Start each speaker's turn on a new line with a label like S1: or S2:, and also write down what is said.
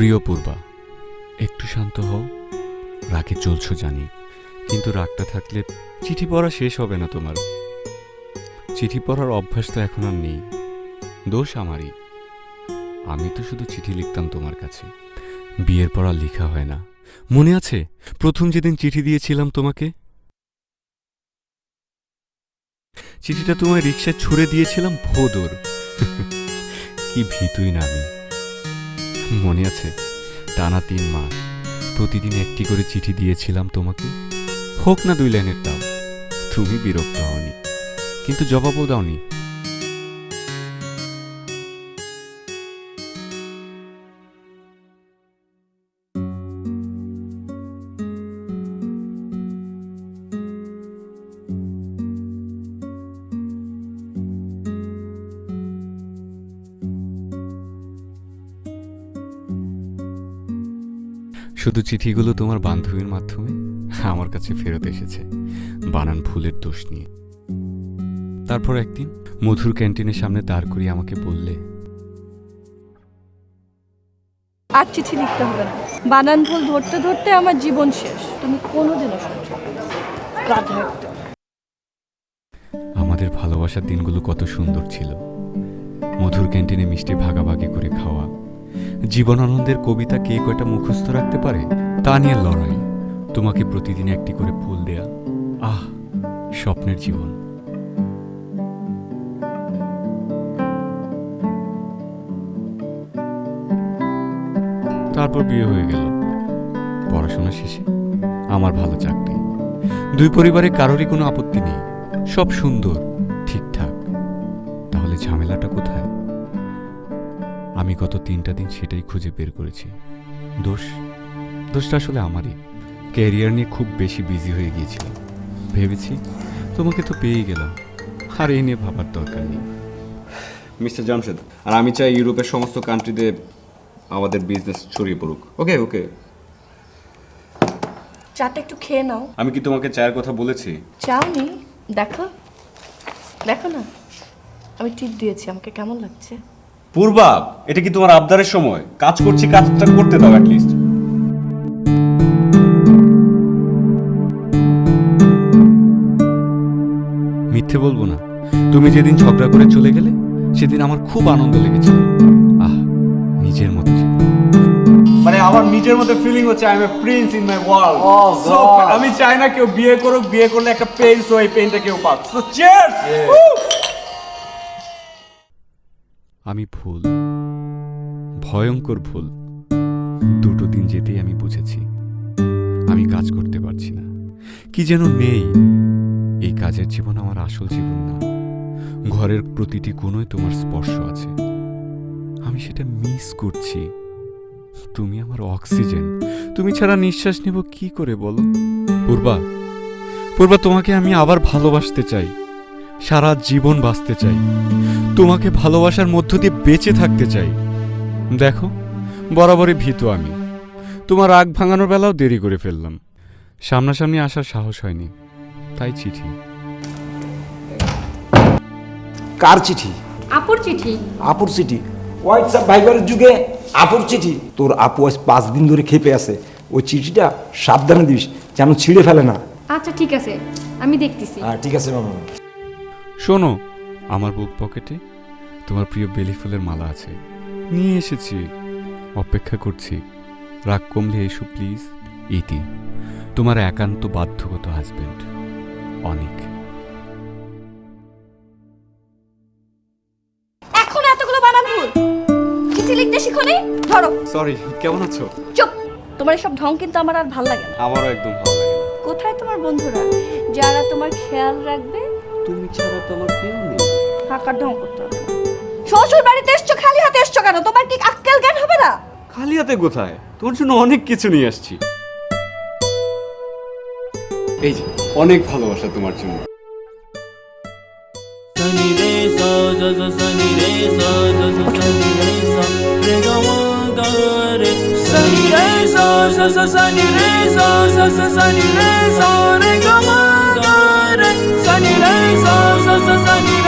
S1: প্রিয় পূর্বা, একটু শান্ত হও। রাগে চলছো জানি, কিন্তু রাগটা থাকলে চিঠি পড়া শেষ হবে না তোমার। চিঠি পড়ার অভ্যাস তো এখন আর নেই। দোষ আমারই। আমি তো শুধু চিঠি লিখতাম তোমার কাছে। বিয়ের পর আর লেখা হয় না। মনে আছে? প্রথম যেদিন চিঠি দিয়েছিলাম তোমাকে? চিঠিটা তোমায় রিক্সায় ছুড়ে দিয়েছিলাম ভোদর। কি ভীতুই না আমি। মনে আছে? টানা তিন মাস। প্রতিদিন একটি করে চিঠি দিয়েছিলাম তোমাকে। হোক না দুই লাইনের দাও তুমি বিরক্ত হওনি। কিন্তু জবাবও দাওনি। শুধু চিঠিগুলো তোমার বান্ধবীর মাধ্যমে? আমার কাছে ফেরত এসেছে। বানান ভুলের দোষ নিয়ে। তারপর একদিন মধুর ক্যান্টিনের সামনে দাঁড় করিয়ে আমাকে বললে
S2: আর চিঠি লিখতে হবে না। বানান ভুল ধরতে ধরতে আমার জীবন শেষ। তুমি কোনোদিনও
S1: আমাদের ভালোবাসার দিনগুলো কত সুন্দর ছিল। মধুর ক্যান্টিনে মিষ্টি ভাগাভাগি করে খাওয়া জীবনানন্দের কবিতা কে কয়টা মুখস্থ রাখতে পারে? তা নিয়ে লড়াই। তোমাকে প্রতিদিন একটি করে ফুল দেয়া। আহ, স্বপ্নের জীবন। তারপর বিয়ে হয়ে গেল। পড়াশোনা শেষে। আমার ভালো চাকরি। দুই পরিবারে কারোরই কোনো আপত্তি নেই। সব সুন্দর, ঠিকঠাক। তাহলে ঝামেলাটা কোথায়? আমি গত তিনটা দিন সেটাই খুঁজে বের করেছি। দোষ? দোষটা আসলে আমারই। ক্যারিয়ার নিয়ে খুব বেশি বিজি হয়ে গিয়েছিলাম। ভেবেছি তোমাকে তো পেয়েই গেলাম। আর এই নিয়ে ভাবার দরকার নেই।
S3: মিস্টার জামশেদ আর আমি চাই ইউরোপের সমস্ত কান্ট্রিতে আমাদের বিজনেস ছড়িয়ে পড়ুক। ওকে ওকে
S2: চাটা একটু খেয়ে নাও।
S3: আমি কি তোমাকে চায়ের কথা বলেছি?
S2: চাওনি দেখো। দেখো না। আমি টিপ দিয়েছি আমাকে কেমন লাগছে?
S3: পূর্বা এটা কি তোমার আবদারের সময়? কাজ করছি কাজটা করতে দাও অ্যাটলিস্ট
S1: মিথ্যে বলব না। তুমি যেদিন ঝগড়া করে চলে গেলে সেদিন আমার খুব আনন্দ লেগেছিল। আহ নিজের মতো
S3: মানে আমার নিজের মধ্যে ফিলিং হচ্ছে I am a prince in my world আমি চাই না কেউ বিয়ে করুক বিয়ে করলে একটা পেন সো এই পেনটা কেউ পাক। সো চিয়ার্স
S1: আমি ভুল, ভয়ঙ্কর ভুল। দুটো দিন যেতেই আমি বুঝেছি, আমি কাজ করতে পারছি না। কি যেন নেই, এই কাজের জীবন আমার আসল জীবন না। ঘরের প্রতিটি কোণে তোমার স্পর্শ আছে। আমি সেটা মিস করছি। তুমি আমার অক্সিজেন। তুমি ছাড়া নিঃশ্বাস নেব কি করে বলো? পূর্বা পূর্বা তোমাকে আমি আবার ভালোবাসতে চাই। সারা জীবন বাঁচতে চাই। তোমাকে ভালোবাসার মধ্য দিয়ে বেঁচে থাকতে চাই। দেখো বরাবরই ভীত আমি। তোমার আগ ভাঙানোর বেলাও দেরি করে ফেললাম। সামনাসামনি আসার সাহস হয়নি। তাই চিঠি।
S4: কার চিঠি?
S5: আপুর চিঠি।
S4: আপুর চিঠি? হোয়াটসঅ্যাপ ভাইবারের যুগে আপুর চিঠি। তোর আপু আজ পাঁচ দিন ধরে খেপে আছে। ওই চিঠিটা সাবধানে দিস যেন ছিঁড়ে ফেলে না।
S5: আচ্ছা ঠিক আছে। আমি দেখতেছি।
S4: হ্যাঁ ঠিক আছে মামা
S1: শোনো আমার বুক পকেটে তোমার প্রিয় বেলি ফুলের মালা আছে। নিয়ে এসেছি অপেক্ষা করছি। রাগ কমলে এসো প্লিজ। ইতি তোমার একান্ত বাধ্যগত হাজবেন্ড অনেক।
S2: এখন এতগুলো বানান ভুল। চিঠি লিখতে শিখোনি ধরো।
S3: সরি কেমন আছো?
S2: চুপ। তোমার সব ঢং কিন্তু আমার আর ভালো লাগে না।
S3: আমারও একদম ভালো লাগে না।
S2: কোথায় তোমার বন্ধুরা? যারা তোমার খেয়াল রাখবে
S3: তুমি ছাড়া তো আমার কেউ নেই।
S2: ফাঁকার ঢং করতে হবে। শ্বশুর বাড়িতে এসছো খালি হাতে এসছো কেন? তোমার কি আক্কেল জ্ঞান হবে না?
S3: খালি হাতে কোথায়? তোমার জন্য অনেক কিছু নিয়ে আসছি। এই যে অনেক ভালোবাসা তোমার জন্য।
S6: Sunny re Jesus,